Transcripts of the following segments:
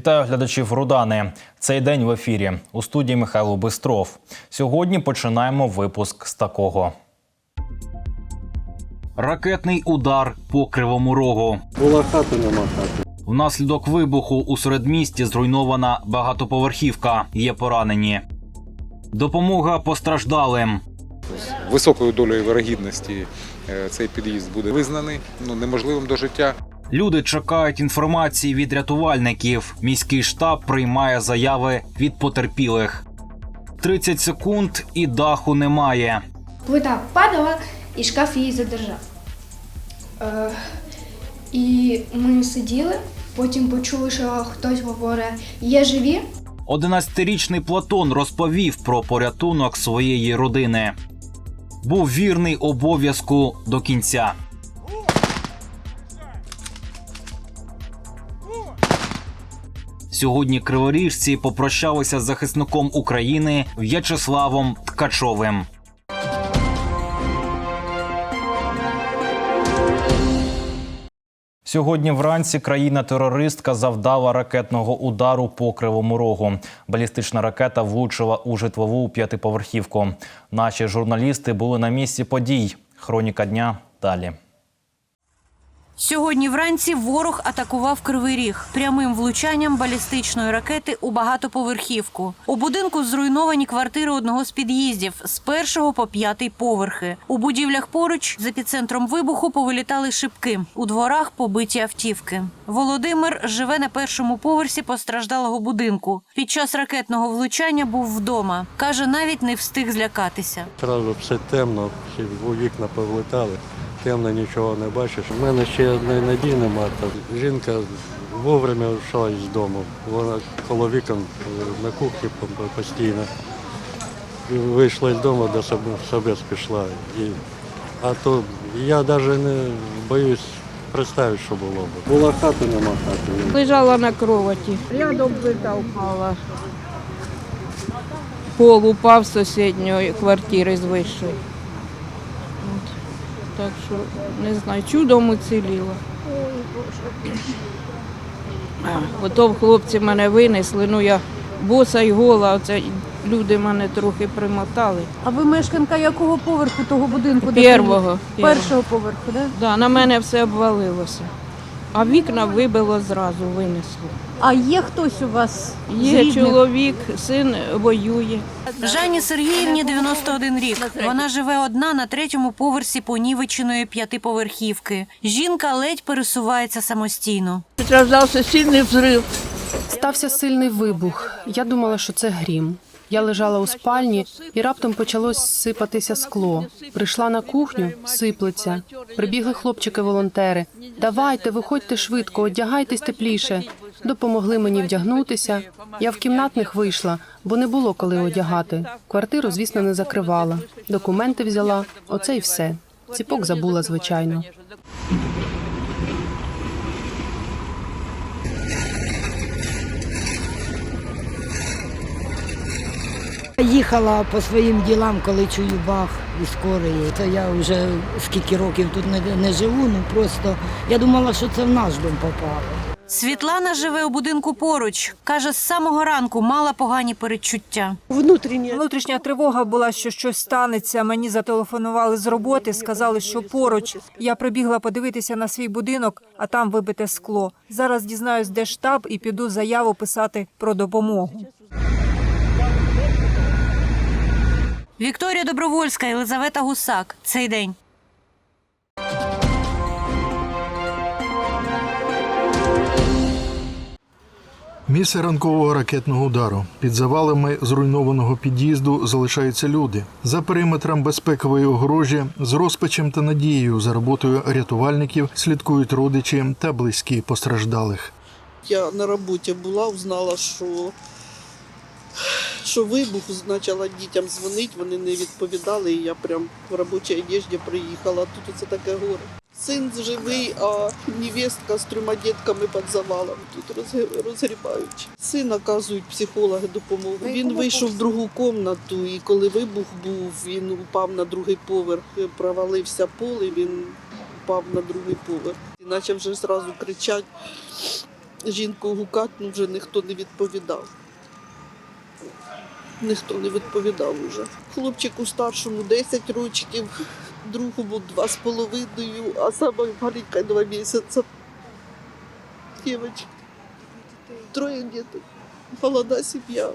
Вітаю глядачів Рудани. Цей день в ефірі у студії Михайло Бистров. Сьогодні починаємо випуск з такого. Ракетний удар по кривому рогу. Була хата, нема хати. Внаслідок вибуху у середмісті зруйнована багатоповерхівка. Є поранені. Допомога постраждалим. високою долею вирогідності е, цей під'їзд буде визнаний ну, неможливим до життя. Люди чекають інформації від рятувальників. Міський штаб приймає заяви від потерпілих. 30 секунд і даху немає. Плита падала, і шкаф її задержав. Е, і ми сиділи, потім почули, що хтось говорить, є живі. 11-річний Платон розповів про порятунок своєї родини. Був вірний обов'язку до кінця. Сьогодні криворіжці попрощалися з захисником України В'ячеславом Ткачовим. Сьогодні вранці країна-терористка завдала ракетного удару по кривому рогу. Балістична ракета влучила у житлову п'ятиповерхівку. Наші журналісти були на місці подій. Хроніка дня далі. Сьогодні вранці ворог атакував Кривий Ріг прямим влучанням балістичної ракети у багатоповерхівку. У будинку зруйновані квартири одного з під'їздів з першого по п'ятий поверхи. У будівлях поруч з епіцентром вибуху повилітали шибки. У дворах побиті автівки. Володимир живе на першому поверсі постраждалого будинку. Під час ракетного влучання був вдома. каже, навіть не встиг злякатися. Одразу все темно, вікна повлетали. Темно нічого не бачиш. У мене ще одної надії нема. Жінка вовремя йшла із дому. Вона коло вікон на кухні по- по- постійно. Вийшла з дому, до себе, себе пішла. І, а то я навіть не боюсь представити, що було б. Була хата, нема хати. Лежала на кроваті. Рядом плита впала. Пол упав з сусідньої квартири з вищої. Так що, не знаю, чудом уціліла. Потім хлопці мене винесли, ну я боса й гола, оце люди мене трохи примотали. А ви мешканка якого поверху того будинку? Первого. Першого поверху, да? Да, на мене все обвалилося. А вікна вибило зразу, винесло. А є хтось у вас? з Є рідних? чоловік, син воює. Жанні Сергіївні 91 рік. Вона живе одна на третьому поверсі понівеченої п'ятиповерхівки. Жінка ледь пересувається самостійно. Раздався сильний взрив. Стався сильний вибух. Я думала, що це грім. Я лежала у спальні і раптом почалось сипатися скло. Прийшла на кухню, сиплеться. Прибігли хлопчики-волонтери. Давайте, виходьте швидко, одягайтесь тепліше. Допомогли мені вдягнутися. Я в кімнатних вийшла, бо не було коли одягати. Квартиру, звісно, не закривала. Документи взяла. Оце й все. Ціпок забула, звичайно. Їхала по своїм ділам, коли чую бах і скорої. То я вже скільки років тут не, не живу, ну просто я думала, що це в наш дом попало. Світлана живе у будинку поруч. Каже, з самого ранку мала погані передчуття. Внутрішня тривога була, що щось станеться. Мені зателефонували з роботи, сказали, що поруч. Я прибігла подивитися на свій будинок, а там вибите скло. Зараз дізнаюсь, де штаб, і піду заяву писати про допомогу. Вікторія Добровольська, Єлизавета Гусак. Цей день. Місце ранкового ракетного удару під завалами зруйнованого під'їзду залишаються люди за периметром безпекової огорожі з розпачем та надією за роботою рятувальників слідкують родичі та близькі постраждалих. Я на роботі була, узнала, що, що вибух, почала дітям дзвонити, вони не відповідали, і я прям в робочій одежді приїхала. Тут оце таке горе. Син живий, а невестка з трьома дітками під завалом тут розг- розгрібаючи. Син оказують психологи допомогу. Він вийшов в другу кімнату, і коли вибух був, він упав на другий поверх, провалився пол, і він упав на другий поверх. І почав вже зразу кричати. жінку гукати, ну вже ніхто не відповідав. Ніхто не відповідав уже. Хлопчику старшому 10 років, другому два з половиною, а саме маленька два місяці. Дівчинка. Троє дітей. Молода сім'я.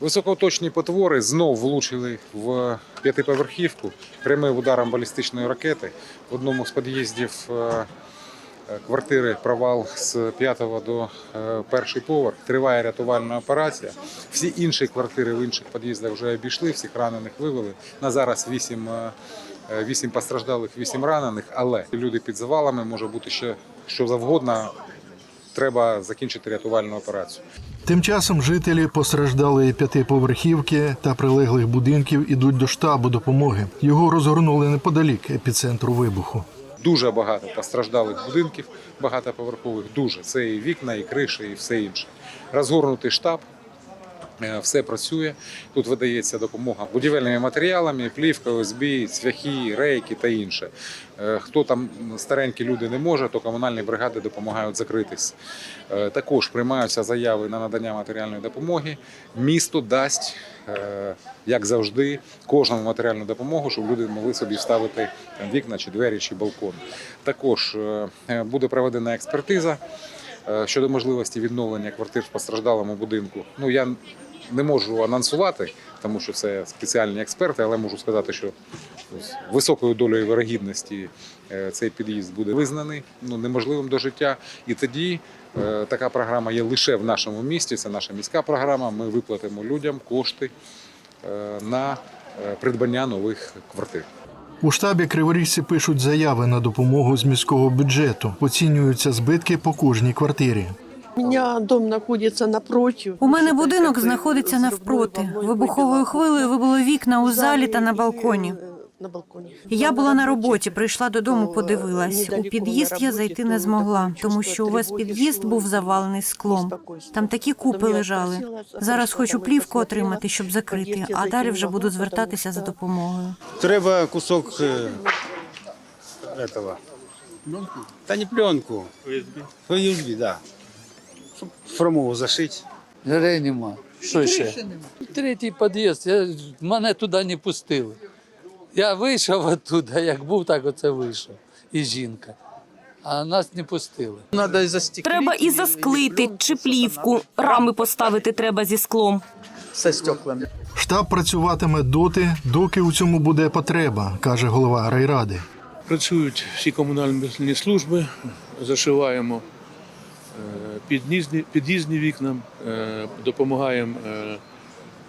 Високоточні потвори знов влучили в п'ятиповерхівку прямим ударом балістичної ракети. В одному з під'їздів е, квартири провал з п'ятого до е, поверх. Триває рятувальна операція. Всі інші квартири в інших під'їздах вже обійшли, всіх ранених вивели. На зараз вісім. е, е, Вісім постраждалих, вісім ранених, але люди під завалами може бути ще що завгодно. Треба закінчити рятувальну операцію. Тим часом жителі постраждалої п'ятиповерхівки та прилеглих будинків ідуть до штабу допомоги. Його розгорнули неподалік епіцентру вибуху. Дуже багато постраждалих будинків, багатоповерхових. Дуже це і вікна, і криші, і все інше. Розгорнутий штаб. е, Все працює. Тут видається допомога будівельними матеріалами, плівка, ОСБ, цвяхи, рейки та інше. Е, Хто там старенькі люди не може, то комунальні бригади допомагають закритись. Е, Також приймаються заяви на надання матеріальної допомоги. Місто дасть, як завжди, кожному матеріальну допомогу, щоб люди могли собі вставити вікна чи двері чи балкон. Також е, буде проведена експертиза е, щодо можливості відновлення квартир в постраждалому будинку. Ну я не можу анонсувати, тому що це спеціальні експерти, але можу сказати, що з високою долею вирогідності е, цей під'їзд буде визнаний ну, неможливим до життя. І тоді е, така програма є лише в нашому місті. Це наша міська програма. Ми виплатимо людям кошти е, на придбання нових квартир. У штабі криворіжці пишуть заяви на допомогу з міського бюджету. Оцінюються збитки по кожній квартирі. У мене дом знаходиться напротив. У мене будинок знаходиться навпроти. Вибуховою хвилею вибило вікна у залі та на балконі. На балконі. Я була на роботі, прийшла додому, подивилась. У під'їзд я зайти не змогла, тому що увесь під'їзд був завалений склом. Там такі купи лежали. Зараз хочу плівку отримати, щоб закрити, а далі вже буду звертатися за допомогою. Треба кусок е, этого. Та не пленку. USB? USB, да. Щоб формову зашити. Дверей нема. Що ще? Третій під'їзд, я, мене туди не пустили. Я вийшов оттуда, як був, так оце вийшов. І жінка. А нас не пустили. Надо застеклити. Треба і засклити чи плівку. Рами поставити треба зі склом. Со стеклами. Штаб працюватиме доти, доки у цьому буде потреба, каже голова райради. Працюють всі комунальні служби, зашиваємо під'їзні, під'їзні вікна, е, допомагаємо е,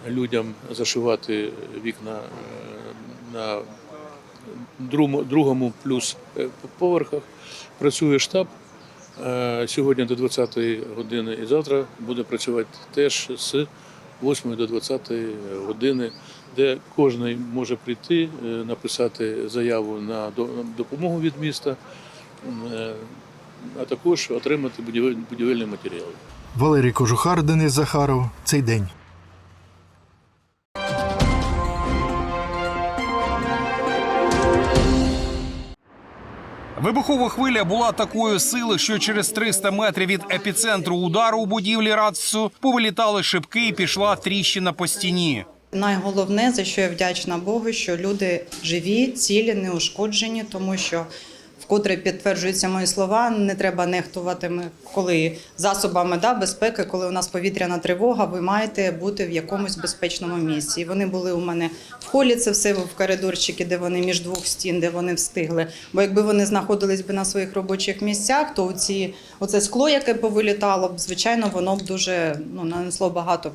людям зашивати вікна е, на другому, плюс е, поверхах. Працює штаб. Е, Сьогодні до 20-ї години і завтра буде працювати теж з 8 до 20 години, де кожен може прийти, е, написати заяву на до- допомогу від міста, е, а також отримати будівель- будівельні матеріали. Валерій Кожухар, Денис Захаров. Цей день. Вибухова хвиля була такої сили, що через 300 метрів від епіцентру удару у будівлі РАЦСу повилітали шибки і пішла тріщина по стіні. Найголовне, за що я вдячна Богу, що люди живі, цілі, неушкоджені, тому що вкотре підтверджуються мої слова, не треба нехтувати, ми- коли засобами да, безпеки, коли у нас повітряна тривога, ви маєте бути в якомусь безпечному місці. І вони були у мене в холі, це все в коридорчики, де вони між двох стін, де вони встигли. Бо якби вони знаходились би на своїх робочих місцях, то ці, оце скло, яке повилітало б, звичайно, воно б дуже ну, нанесло багато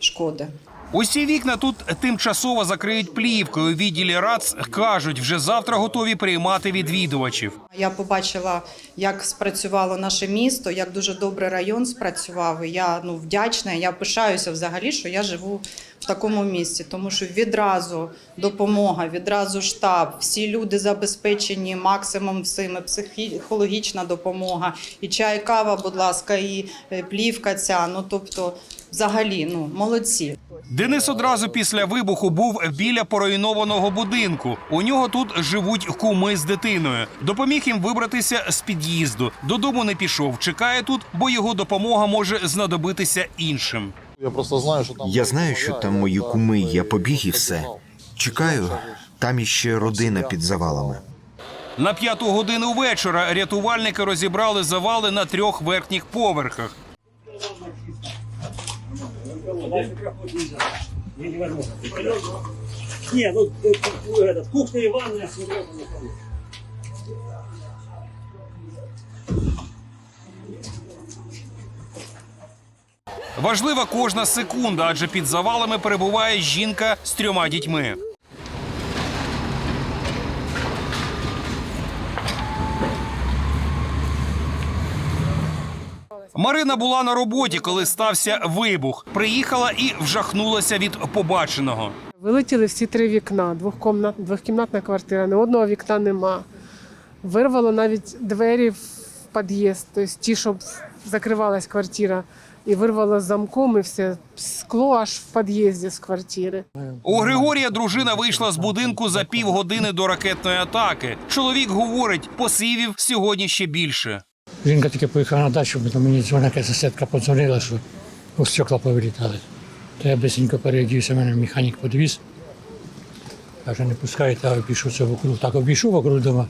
шкоди. Усі вікна тут тимчасово закриють плівкою. Відділі РАЦ кажуть, вже завтра готові приймати відвідувачів. Я побачила, як спрацювало наше місто, як дуже добре район спрацював. Я ну вдячна. Я пишаюся взагалі, що я живу в такому місці, тому що відразу допомога, відразу штаб, всі люди забезпечені максимум всіми, психологічна допомога, і чай, кава, будь ласка, і е, плівка ця. Ну тобто, взагалі, ну молодці. Денис одразу після вибуху був біля поруйнованого будинку. У нього тут живуть куми з дитиною. Допоміг їм вибратися з під'їзду. Додому не пішов. Чекає тут, бо його допомога може знадобитися іншим. Я просто знаю, що там Я знаю, що там мої куми. Я побіг і все. Чекаю, там іще родина під завалами. На п'яту годину вечора рятувальники розібрали завали на трьох верхніх поверхах. Не, ну этот, кухня и ванная. Важлива кожна секунда, адже під завалами перебуває жінка з трьома дітьми. Марина була на роботі, коли стався вибух. Приїхала і вжахнулася від побаченого. Вилетіли всі три вікна, двохкомнат, двохкімнатна квартира, ні одного вікна нема. Вирвало навіть двері в під'їзд, тобто ті, щоб закривалась квартира. І вирвало з замком і все скло аж в під'їзді з квартири. У Григорія дружина вийшла з будинку за півгодини до ракетної атаки. Чоловік говорить, посивів сьогодні ще більше. Жінка тільки поїхала на дачу, бо мені дзвонить сусідка подзвонила, що у стекла повилітали. То я бисенько переодівся, мене механік підвіз. Каже, не пускайте, а обійшовся вокруг. Так обійшов вокруг дома,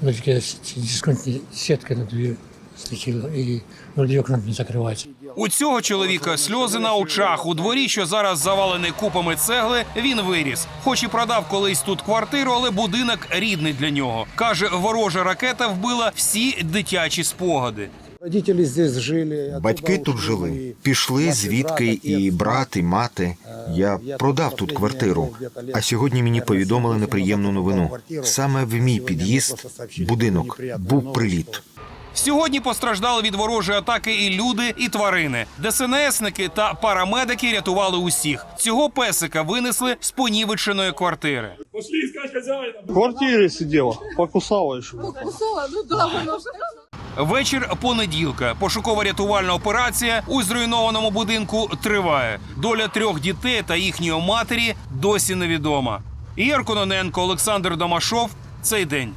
тільки дисконтні сітки на дві слетіли і вроді окна не закриваються. У цього чоловіка сльози на очах. У дворі, що зараз завалений купами цегли, він виріс. Хоч і продав колись тут квартиру, але будинок рідний для нього. Каже, ворожа ракета вбила всі дитячі спогади. Родителі здесь жили. Батьки тут жили. Пішли звідки і брат, і мати. Я продав тут квартиру. А сьогодні мені повідомили неприємну новину. Саме в мій під'їзд, будинок, був приліт. Сьогодні постраждали від ворожої атаки і люди, і тварини. ДСНСники та парамедики рятували усіх. Цього песика винесли з понівеченої квартири. Пошли искать хозяина. В квартирі сиділа, покусала ще. Покусала, ну да, воно ж. Вечір понеділка. Пошуково-рятувальна операція у зруйнованому будинку триває. Доля трьох дітей та їхньої матері досі невідома. Ігор Кононенко, Олександр Домашов. Цей день.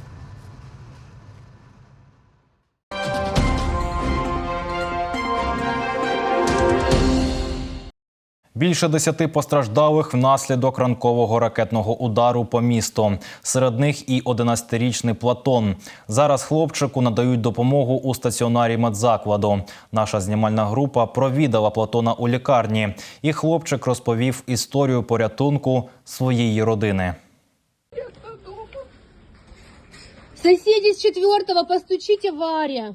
Більше десяти постраждалих внаслідок ранкового ракетного удару по місту. Серед них і 11-річний Платон. Зараз хлопчику надають допомогу у стаціонарі медзакладу. Наша знімальна група провідала Платона у лікарні, і хлопчик розповів історію порятунку своєї родини. Соседи с четвертого, постучите Варе.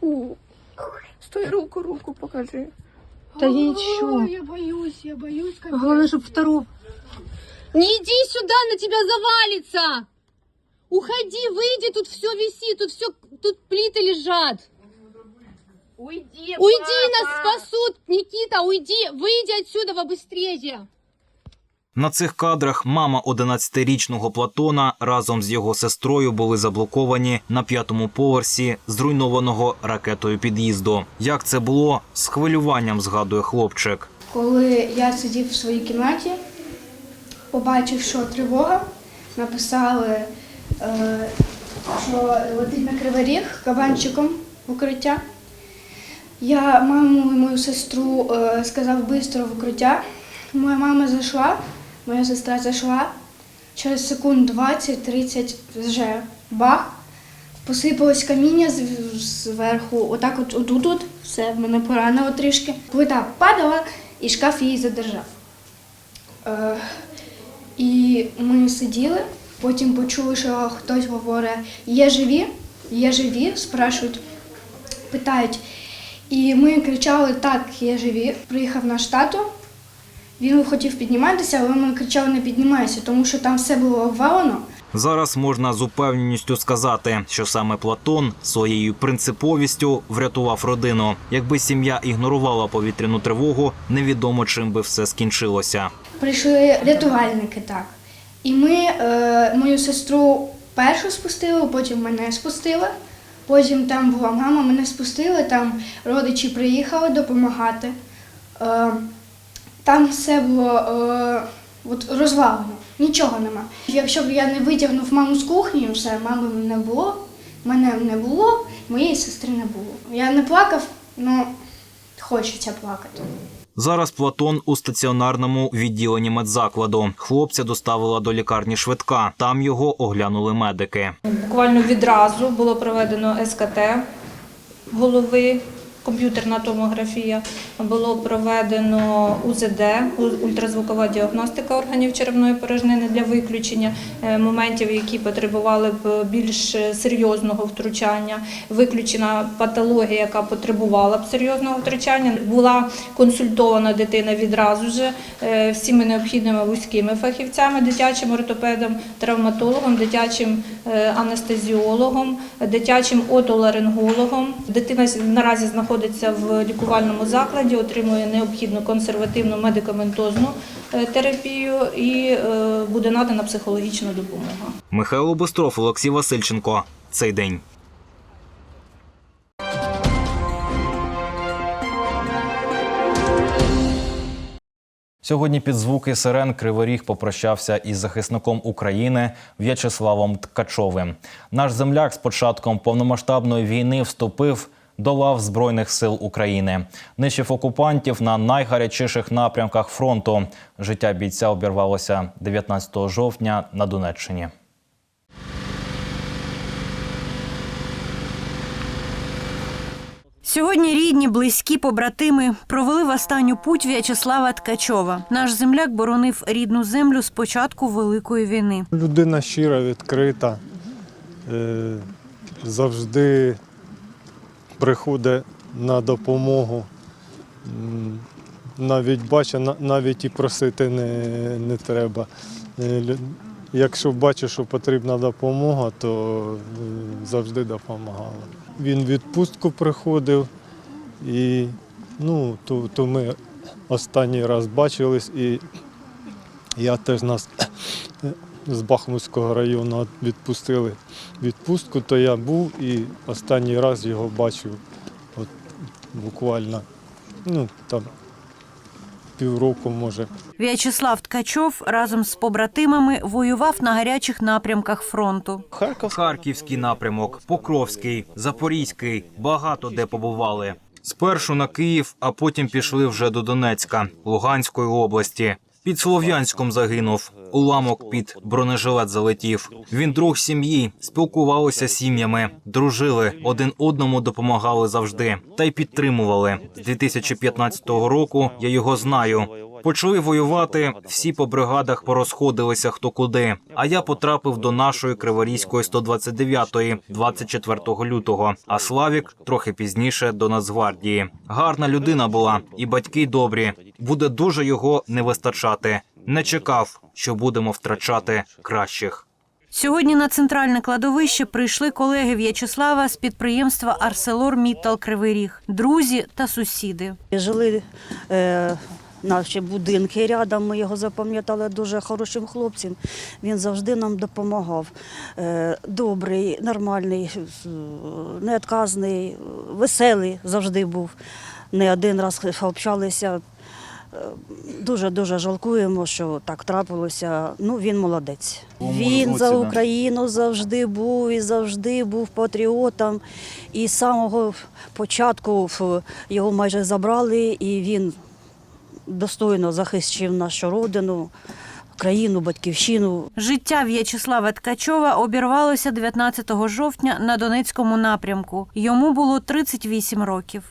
Фу. Стой, руку, руку покажи. Да ничего. Я боюсь, я боюсь. Как Главное, чтобы второго... Не иди сюда, на тебя завалится! Уходи, выйди, тут все висит, тут все, тут плиты лежат. Уйди, Уйди, нас спасут! Никита, уйди, выйди отсюда побыстрее! На цих кадрах мама 11-річного Платона разом з його сестрою були заблоковані на п'ятому поверсі зруйнованого ракетою під'їзду. Як це було з хвилюванням, згадує хлопчик. Коли я сидів в своїй кімнаті, побачив, що тривога, написали, е, що летить на кривий ріг кабанчиком в укриття. Я маму і мою сестру е, сказав швидко в укриття. Моя мама зайшла, моя сестра зайшла. Через секунд 20-30 вже бах. Посипалось каміння зверху, отак от отут, от, все, мене поранило трішки. Плита падала і шкаф її задержав. Е, і ми сиділи, потім почули, що хтось говорить, є живі, є живі, спрашують, питають. І ми кричали, так, є живі. Приїхав наш тато, він хотів підніматися, але ми кричали, не піднімайся, тому що там все було обвалено. Зараз можна з упевненістю сказати, що саме Платон своєю принциповістю врятував родину. Якби сім'я ігнорувала повітряну тривогу, невідомо чим би все скінчилося. Прийшли рятувальники, так. І ми е, мою сестру першу спустили, потім мене спустили. Потім там була мама, мене спустили, там родичі приїхали допомагати. Е, там все було е, от розвалено, нічого нема. Якщо б я не витягнув маму з кухні, все, мами не було, мене не було, моєї сестри не було. Я не плакав, але хочеться плакати. Зараз Платон у стаціонарному відділенні медзакладу. Хлопця доставила до лікарні швидка. Там його оглянули медики. Буквально відразу було проведено СКТ голови, комп'ютерна томографія, було проведено УЗД, ультразвукова діагностика органів черевної порожнини для виключення е, моментів, які потребували б більш серйозного втручання. Виключена патологія, яка потребувала б серйозного втручання. Була консультована дитина відразу ж е, всіми необхідними вузькими фахівцями, дитячим ортопедом, травматологом, дитячим е, анестезіологом, дитячим отоларингологом. Дитина наразі знаходиться в лікувальному закладі, отримує необхідну консервативну медикаментозну е, терапію і е, буде надана психологічна допомога. Михайло Бистров, Олексій Васильченко. Цей день. Сьогодні під звуки сирен Кривий Ріг попрощався із захисником України В'ячеславом Ткачовим. Наш земляк з початком повномасштабної війни вступив до лав Збройних сил України. Нищив окупантів на найгарячіших напрямках фронту. Життя бійця обірвалося 19 жовтня на Донеччині. Сьогодні рідні, близькі, побратими провели в останню путь В'ячеслава Ткачова. Наш земляк боронив рідну землю з початку Великої війни. Людина щира, відкрита, е, завжди приходить на допомогу. Навіть бачить, навіть і просити не, не треба. Е, Якщо бачить, що потрібна допомога, то е, завжди допомагала. Він відпустку приходив і ну, то, то ми останній раз бачились і я теж нас з Бахмутського району відпустили відпустку, то я був і останній раз його бачив от буквально ну, там, півроку, може. В'ячеслав Ткачов разом з побратимами воював на гарячих напрямках фронту. Харківський напрямок, Покровський, Запорізький. Багато де побували. Спершу на Київ, а потім пішли вже до Донецька, Луганської області. Під Слов'янськом загинув. Уламок під бронежилет залетів. Він друг сім'ї, спілкувалися з сім'ями, дружили, один одному допомагали завжди та й підтримували. З 2015 року я його знаю. Почали воювати, всі по бригадах порозходилися хто куди. А я потрапив до нашої Криворізької 129-ї 24 лютого. А Славік трохи пізніше до Нацгвардії. Гарна людина була, і батьки добрі. Буде дуже його не вистачати. Не чекав, що будемо втрачати кращих. Сьогодні на центральне кладовище прийшли колеги В'ячеслава з підприємства Арселор Міттал Кривий Ріг, друзі та сусіди. Жили е, наші будинки рядом, ми його запам'ятали дуже хорошим хлопцем. Він завжди нам допомагав. Е, добрий, нормальний, е, неотказний, веселий завжди був. Не один раз общалися. Дуже-дуже жалкуємо, що так трапилося. Ну, він молодець. Він за Україну завжди був і завжди був патріотом. І з самого початку його майже забрали, і він достойно захистив нашу родину, країну, батьківщину. Життя В'ячеслава Ткачова обірвалося 19 жовтня на Донецькому напрямку. Йому було 38 років.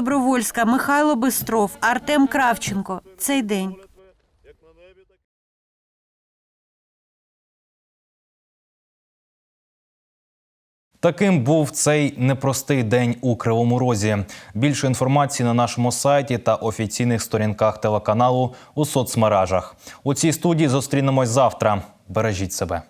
Добровольська, Михайло Бистров, Артем Кравченко. Цей день. Таким був цей непростий день у Кривому Розі. Більше інформації на нашому сайті та офіційних сторінках телеканалу у соцмережах. У цій студії зустрінемось завтра. Бережіть себе.